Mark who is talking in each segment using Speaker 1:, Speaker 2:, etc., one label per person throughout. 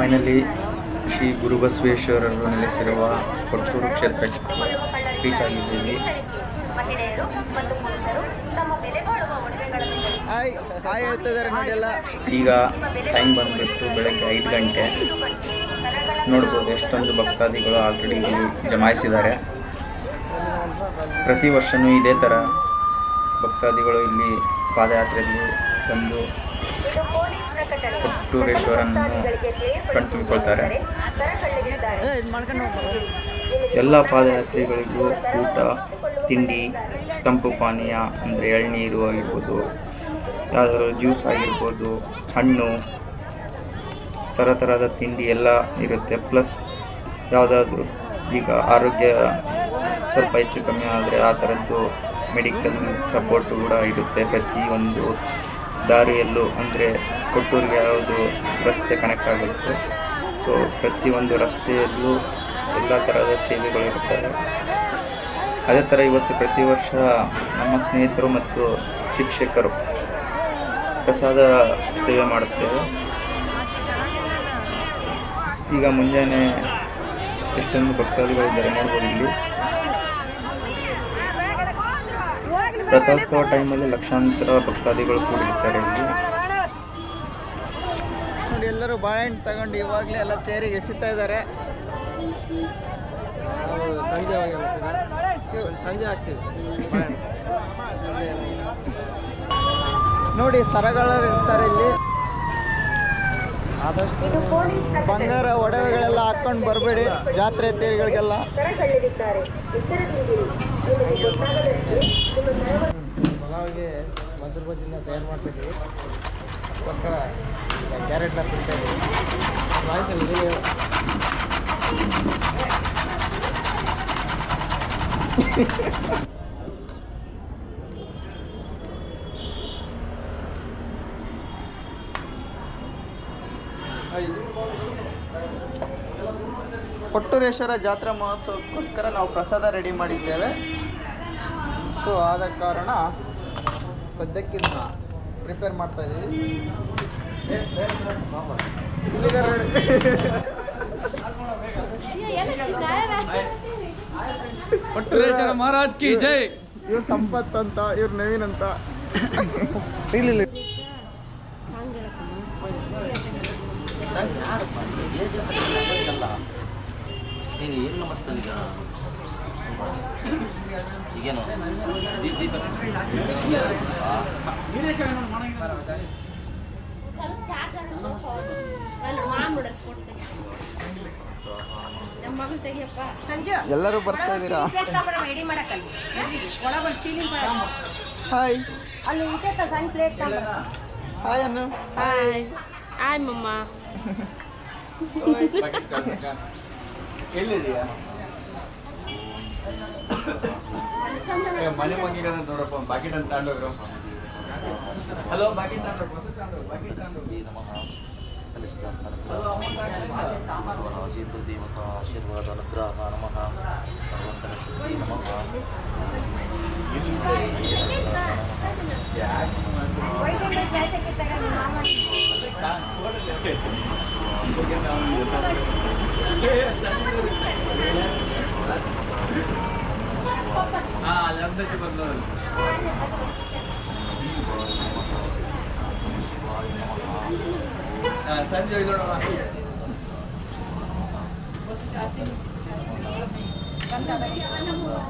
Speaker 1: Finally Shri ಗುರುಬಸವೇಶ್ವರರು ನೆಲೆಸಿರುವ ಕೊಟ್ಟೂರು ಕ್ಷೇತ್ರಕ್ಕೆ reach ಆಗಿದ್ದೀವಿ
Speaker 2: ಮಹಿಳೆಯರು ಮತ್ತು ಪುರುಷರು ತಮ್ಮ ಬೆಲೆ ಬಾಳುವ
Speaker 3: ಹಾಯ್ ಹಾಯ್ ಹೇಳ್ತಿದ್ದಾರೆ ನೋಡಿ
Speaker 1: ಈಗ ಟೈಮ್ ಬಂದ್ಬಿಟ್ಟು ಬೆಳಗ್ಗೆ ಐದು ಗಂಟೆ. ನೋಡ್ಬೋದು ಎಷ್ಟೊಂದು ಭಕ್ತಾದಿಗಳು ಆಲ್ರೆಡಿ ಇಲ್ಲಿ ಜಮಾಯಿಸಿದ್ದಾರೆ. ಪ್ರತಿ ವರ್ಷವೂ ಇದೇ ಥರ ಭಕ್ತಾದಿಗಳು ಇಲ್ಲಿ ಪಾದಯಾತ್ರೆಯಲ್ಲಿ ಬಂದು ಕೊಟ್ಟೂರೇಶ್ವರನ್ನು ಕಣ್ತುಂಬಿಕೊಳ್ತಾರೆ. ಎಲ್ಲ ಪಾದಯಾತ್ರಿಗಳಿಗೂ ಊಟ, ತಿಂಡಿ, ತಂಪು ಪಾನೀಯ, ಅಂದರೆ ಎಳ್ನೀರು ಆಗಿರ್ಬೋದು, ಯಾವುದಾದ್ರೂ ಜ್ಯೂಸ್ ಆಗಿರ್ಬೋದು, ಹಣ್ಣು ಥರ ಥರದ ತಿಂಡಿ ಎಲ್ಲ ಇರುತ್ತೆ. ಪ್ಲಸ್ ಯಾವುದಾದ್ರೂ ಈಗ ಆರೋಗ್ಯ ಸ್ವಲ್ಪ ಹೆಚ್ಚು ಕಮ್ಮಿ ಆದರೆ ಆ ಥರದ್ದು ಮೆಡಿಕಲ್ ಸಪೋರ್ಟ್ ಕೂಡ ಇರುತ್ತೆ. ಪ್ರತಿಯೊಂದು ದಾರಿಯಲ್ಲೂ ಅಂದರೆ ಕೊಟ್ಟೂರಿಗೆ ಯಾವುದು ರಸ್ತೆ ಕನೆಕ್ಟ್ ಆಗುತ್ತೆ. ಸೊ ಪ್ರತಿಯೊಂದು ರಸ್ತೆಯಲ್ಲೂ ಎಲ್ಲ ಥರದ ಸೇವೆಗಳಿರುತ್ತವೆ ಅದೇ ಥರ ಇವತ್ತು ಪ್ರತಿ ವರ್ಷ ನಮ್ಮ ಸ್ನೇಹಿತರು ಮತ್ತು ಶಿಕ್ಷಕರು ಪ್ರಸಾದ ಸೇವೆ ಮಾಡುತ್ತೇವೆ. ಈಗ ಮುಂಜಾನೆ ಎಷ್ಟೊಂದು ಭಕ್ತಾದಿಗಳಿದ್ದಾರೆ ನೋಡ್ಬೋದು ಇಲ್ಲಿ. ರಥೋತ್ಸವ ಟೈಮಲ್ಲಿ ಲಕ್ಷಾಂತರ ಭಕ್ತಾದಿಗಳು ಕೂಡಿರ್ತಾರೆ ಇಲ್ಲಿ.
Speaker 3: ಎಲ್ಲರೂ ಬಾಳೆಹಣ್ಣು ತಗೊಂಡು ಇವಾಗಲೇ ಎಲ್ಲ ತೇರಿಗೆ ಎಸಿತಾ ಇದ್ದಾರೆ. ಸಂಜೆ ಸಂಜೆ ಆಗ್ತೀವಿ ನೋಡಿ ಸರಗಳ ಇರ್ತಾರೆ ಇಲ್ಲಿ. ಆದಷ್ಟು ಬಂಗಾರ ಒಡವೆಗಳೆಲ್ಲ ಹಾಕೊಂಡು ಬರಬೇಡಿ ಜಾತ್ರೆ ತೇರುಗಳಿಗೆಲ್ಲ.
Speaker 4: ಮೊಸರು ಬಜ್ಜಿನ ತಯಾರು ಮಾಡ್ತಿದ್ವಿ ಅದಕ್ಕೋಸ್ಕರ ಕ್ಯಾರೆಟ್ನ ತಿಂತಾ ಹೇಳು.
Speaker 3: ಕೊಟ್ಟೂರೇಶ್ವರ ಜಾತ್ರಾ ಮಹೋತ್ಸವಕ್ಕೋಸ್ಕರ ನಾವು ಪ್ರಸಾದ ರೆಡಿ ಮಾಡಿದ್ದೇವೆ. ಸೊ ಆದ ಕಾರಣ ಸದ್ಯಕ್ಕಿಂತ ಪ್ರಿಪೇರ್ ಮಾಡ್ತಾ ಇದ್ದೀವಿ
Speaker 4: ಕೊಟ್ಟೂರೇಶ್ವರ ಮಹಾರಾಜ್ ಕಿ ಜೈ.
Speaker 3: ಇವ್ರ ಸಂಪತ್ ಅಂತ ಇವ್ರು ನವೀನ್ ಅಂತ. ಇಲ್ಲಿ.
Speaker 5: ನೀನು ಏನು ನಮಸ್ಕಾರ ಈಗ ಈಗೇನು? ದೀಪ ದೀಪ
Speaker 3: ಎಲ್ಲರೂ ಬರ್ತಾ ಇದ್ದೀರಾ? ಹಾಯ್ ಹಾಯ್ ಅನ್ನು.
Speaker 2: ಹಾಯ್ ಹಾಯ್ ಮಮ್ಮ.
Speaker 4: ಎಲ್ಲಿದೆಯಾ ಮನೆ ಮಂಗಿಗಳ ನೋಡಪ್ಪ ಬಾಕೆಟ್ ಅಂತ
Speaker 5: హలో బాకీ బసవరాజేంద్రదేవత ఆశీర్వాద అనుగ్రహ నమ
Speaker 4: సర్వంతర సిద్ధి నమ అందరికీ బంధువులు 아, 아,
Speaker 2: 아. 자,
Speaker 5: 다시
Speaker 2: 여기
Speaker 5: 돌아가. 감사합니다.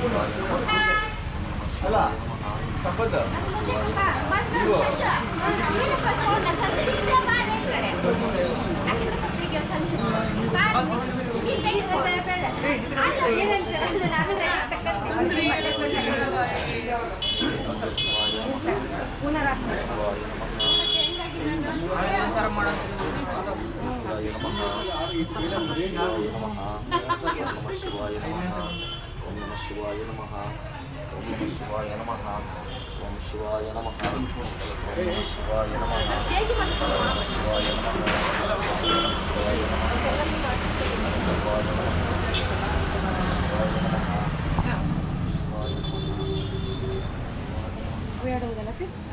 Speaker 4: ಅಲ್ಲಿ ಇವ್ರು ನೀವು ಕೂಡ. ಬರ್ರಿ ಬರ್ರಿ ಬರ್ರಿ ಬರ್ರಿ ಬರ್ರಿ
Speaker 5: ಸರ್ವೋತ್ತರ ಸಿದ್ಧಿ ನಮಃ ಶಿವಾಯ ನಮಃ ಓಂ ನಮಃ ಶಿವಾಯ ನಮಃ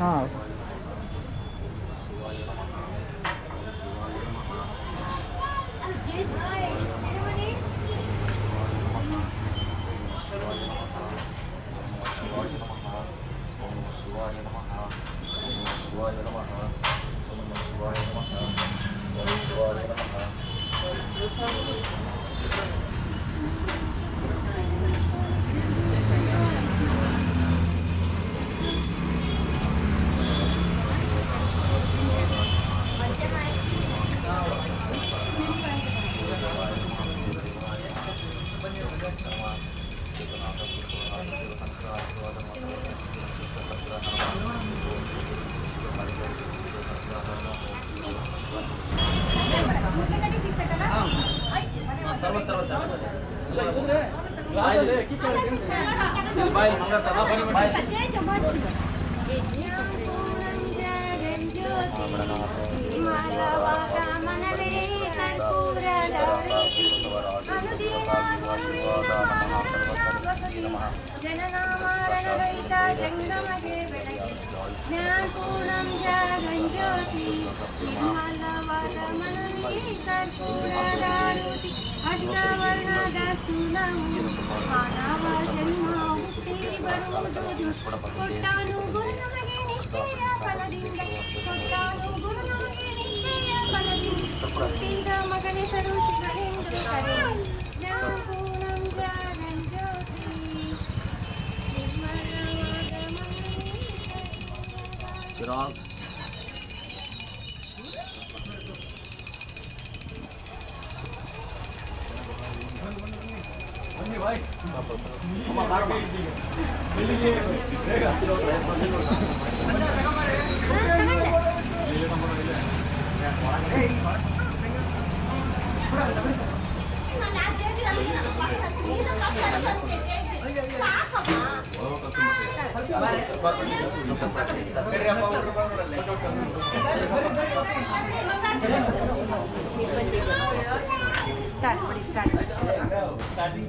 Speaker 2: Ah. Thank you. ஜனநாமரணவைத்த ஜங்கமகே விளக்கி ஞானபூரம் ஜகஞ்சோதி ಕೂಡ ಸ್ಟಾರ್ಟ್ ಮಾಡಿ ಸ್ಟಾರ್ಟ್
Speaker 5: ಸ್ಟಾರ್ಟಿಂಗ್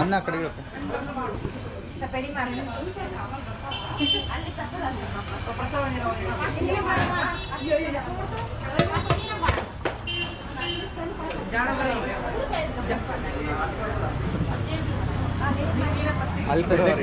Speaker 3: ಅನ್ನ ಕಡೆ ಇಡಕ್ಕೆ. ಅಲ್ಲಿ ಕೊಡೋರು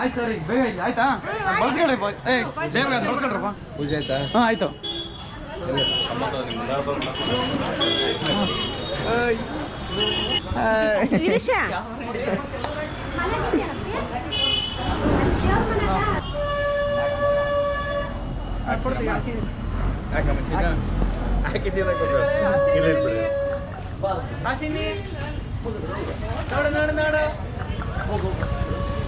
Speaker 3: ಆಯ್ತು ಸರ್ ಈಗ ಬೇಗ ಆಯ್ತಾ. ಬಳಸ್ಕೊಳ್ರಿ ಏ ಬೇಗ ಬಳಸ್ಕೊಳ್ರಪ್ಪ ಪೂಜೆ ಆಯ್ತಾ? ಹಾಂ ಆಯಿತು. ಹಾಸಿನಿ. ನೋಡು ನೋಡು ನೋಡು.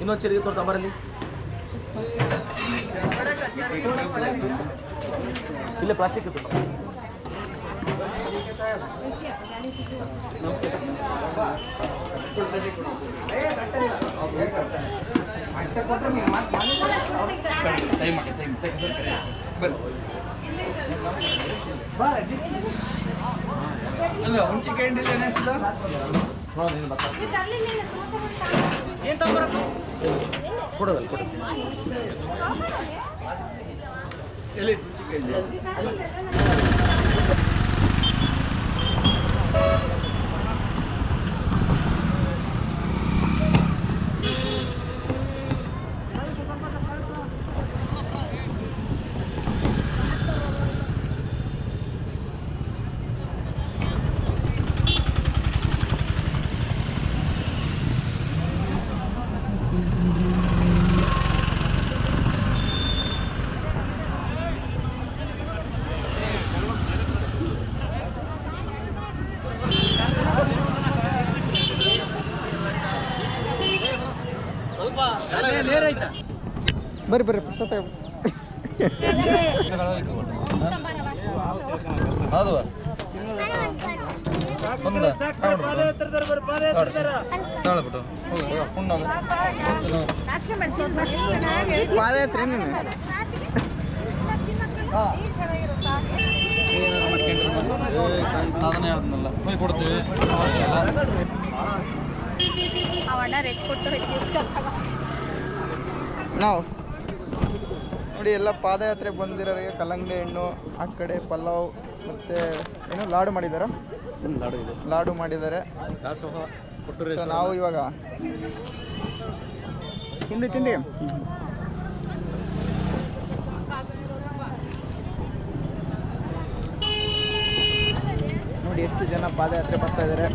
Speaker 5: ಇನ್ನೊಂದು ಚರಿಗೆ ಕೊಡ್ತಾ ಬರಲಿ ಇಲ್ಲೇ ಪ್ಲಾಸ್ಟಿಕ್ ಇತ್ತು
Speaker 3: ಟೈಮ್ ಮಾಡಿ ಟೈಮ್ ಬರ್ರಿ ಅಲ್ಲ ಹುಣ್ಚಿಕಾಯಿ ಹಿಂಡಿ ಏನು ಎಷ್ಟು
Speaker 5: ಏನು ತಗೊಂಬರಪ್ಪ ಕೊಡೋದಲ್ಲ ಕೊಡು
Speaker 3: ಎಲ್ಲಿ ಹುಣ್ಚಿಕಾಯಿ ಬರ್ರಿ ಬರ್ರಿ ಪ್ರಸಾದ ಪಾದಯಾತ್ರೆ ನೀನು
Speaker 5: ಅದನ್ನೇ ಹೋಗಿ ಕೊಡ್ತೀವಿ
Speaker 3: ನಾವು. ನೋಡಿ ಎಲ್ಲ ಪಾದಯಾತ್ರೆ ಬಂದಿರೋರಿಗೆ ಕಲ್ಲಂಗಡಿ ಹಣ್ಣು ಆ ಕಡೆ ಪಲಾವ್ ಮತ್ತೆ ಏನು ಲಾಡು ಮಾಡಿದ್ದಾರೆ?
Speaker 5: ಲಾಡು ಇದೆ.
Speaker 3: ಲಾಡು ಮಾಡಿದ್ದಾರೆ. ನಾವು ಇವಾಗ ತಿಂಡಿ ತಿಂಡಿ. ನೋಡಿ ಎಷ್ಟು ಜನ ಪಾದಯಾತ್ರೆ ಬರ್ತಾ ಇದ್ದಾರೆ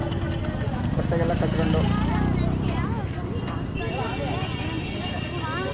Speaker 3: ಬಟ್ಟೆಗೆಲ್ಲ ಕಟ್ಕೊಂಡು.